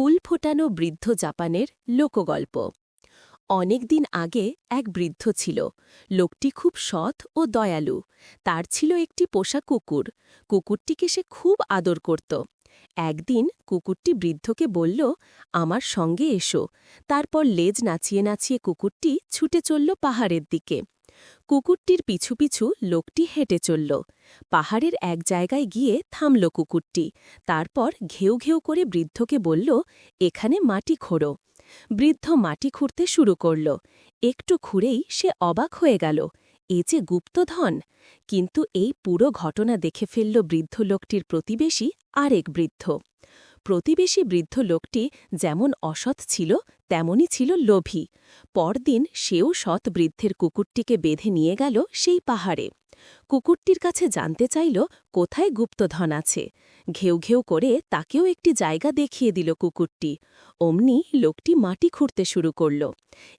ফুল ফোটানো বৃদ্ধ জাপানের লোকগল্প। অনেক দিন আগে এক বৃদ্ধ ছিল। লোকটি খুব সৎ ও দয়ালু। তার ছিল একটি পোষা কুকুর। কুকুরটিকে সে খুব আদর করত। একদিন কুকুরটি বৃদ্ধকে বলল, আমার সঙ্গে এসো। তারপর লেজ নাচিয়ে নাচিয়ে কুকুরটি ছুটে চলল পাহাড়ের দিকে। কুকুরটির পিছু পিছু লোকটি হেঁটে চলল। পাহাড়ের এক জায়গায় গিয়ে থামল কুকুরটি। তারপর ঘেউ ঘেউ করে বৃদ্ধকে বলল, এখানে মাটি খোঁড়ো। বৃদ্ধ মাটি খুঁড়তে শুরু করল। একটু খুঁড়েই সে অবাক হয়ে গেল। এ যে গুপ্তধন! কিন্তু এই পুরো ঘটনা দেখে ফেলল বৃদ্ধ লোকটির প্রতিবেশী আরেক বৃদ্ধ। প্রতিবেশী বৃদ্ধ লোকটি যেমন অসৎ ছিল, তেমনই ছিল লোভী। পরদিন সেও সৎ বৃদ্ধের কুকুরটিকে বেঁধে নিয়ে গেল সেই পাহাড়ে। কুকুরটির কাছে জানতে চাইল, কোথায় গুপ্তধন আছে। ঘেউ ঘেউ করে তাকেও একটি জায়গা দেখিয়ে দিল কুকুরটি। অমনি লোকটি মাটি খুঁড়তে শুরু করল।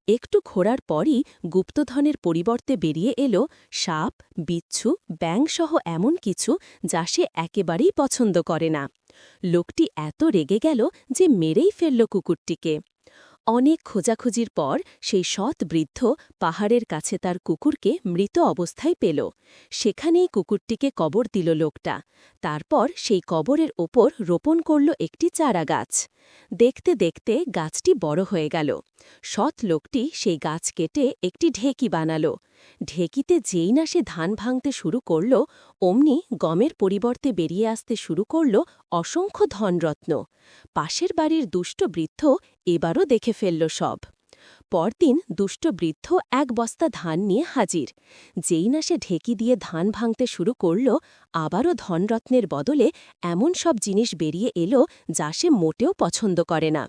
একটু খোঁড়ার পরই গুপ্তধনের পরিবর্তে বেরিয়ে এলো সাপ, বিচ্ছু, ব্যাংসহ এমন কিছু যা সে একেবারেই পছন্দ করে না। লোকটি এত রেগে গেল যে মেরেই ফেলল কুকুরটিকে। অনেক খোঁজাখুঁজির পর সেই সৎ বৃদ্ধ পাহাড়ের কাছে তার কুকুরকে মৃত অবস্থায় পেল। সেখানেই কুকুরটিকে কবর দিল লোকটা। তারপর সেই কবরের ওপর রোপণ করল একটি চারা গাছ দেখতে দেখতে গাছটি বড় হয়ে গেল। সৎ লোকটি সেই গাছ কেটে একটি ঢেকি বানাল। ঢেকিতে যেই না সে ধান ভাঙতে শুরু করল, অমনি গমের পরিবর্তে বেরিয়ে আসতে শুরু করল অসংখ্য ধনরত্ন। পাশের বাড়ির দুষ্ট বৃদ্ধ এবারও দেখে ফেলল সব। পরদিন দুষ্ট বৃদ্ধ এক বস্তা ধান নিয়ে হাজির। যেই না সে ঢেকি দিয়ে ধান ভাঙতে শুরু করল, আবারও ধনরত্নের বদলে এমন সব জিনিস বেরিয়ে এলো যা সে মোটেও পছন্দ করে না।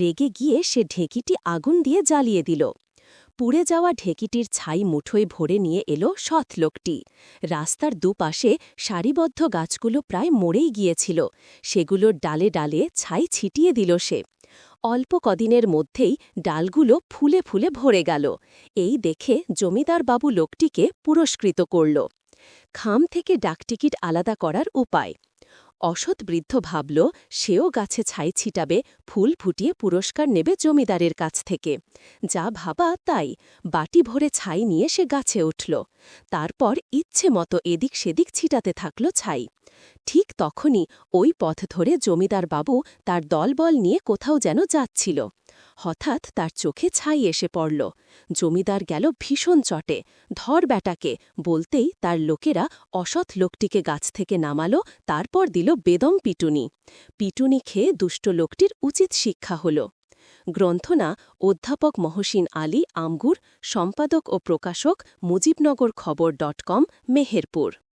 রেগে গিয়ে সে ঢেকিটি আগুন দিয়ে জ্বালিয়ে দিল। পুড়ে যাওয়া ঢেকিটির ছাই মুঠোয় ভরে নিয়ে এলো সৎ লোকটি। রাস্তার দুপাশে সারিবদ্ধ গাছগুলো প্রায় মরেই গিয়েছিল। সেগুলোর ডালে ডালে ছাই ছিটিয়ে দিল সে। অল্প কদিনের মধ্যেই ডালগুলো ফুলে ফুলে ভরে গেল। এই দেখে জমিদারবাবু লোকটিকে পুরস্কৃত করল। খাম থেকে ডাকটিকিট আলাদা করার উপায়। অসৎ বৃদ্ধ ভাবল, সেও গাছে ছাই ছিটাবে, ফুল ফুটিয়ে পুরস্কার নেবে জমিদারের কাছ থেকে। যা ভাবা তাই, বাটি ভরে ছাই নিয়ে সে গাছে উঠল। তারপর ইচ্ছে মতো এদিক সেদিক ছিটাতে থাকল ছাই। ঠিক তখনই ওই পথ ধরে জমিদার বাবু তার দলবল নিয়ে কোথাও যেন যাচ্ছিল। হঠাৎ তার চোখে ছাই এসে পড়ল। জমিদার গেল ভীষণ চটে। ধর ব্যাটাকে, বলতেই তার লোকেরা অসৎ লোকটিকে গাছ থেকে নামালো, তারপর দিল বেদম পিটুনি। পিটুনি খেয়ে দুষ্ট লোকটির উচিত শিক্ষা হল। গ্রন্থনা, অধ্যাপক মহসিন আলী, আমগুর, সম্পাদক ও প্রকাশক মুজিবনগর খবর ডট কম, মেহেরপুর।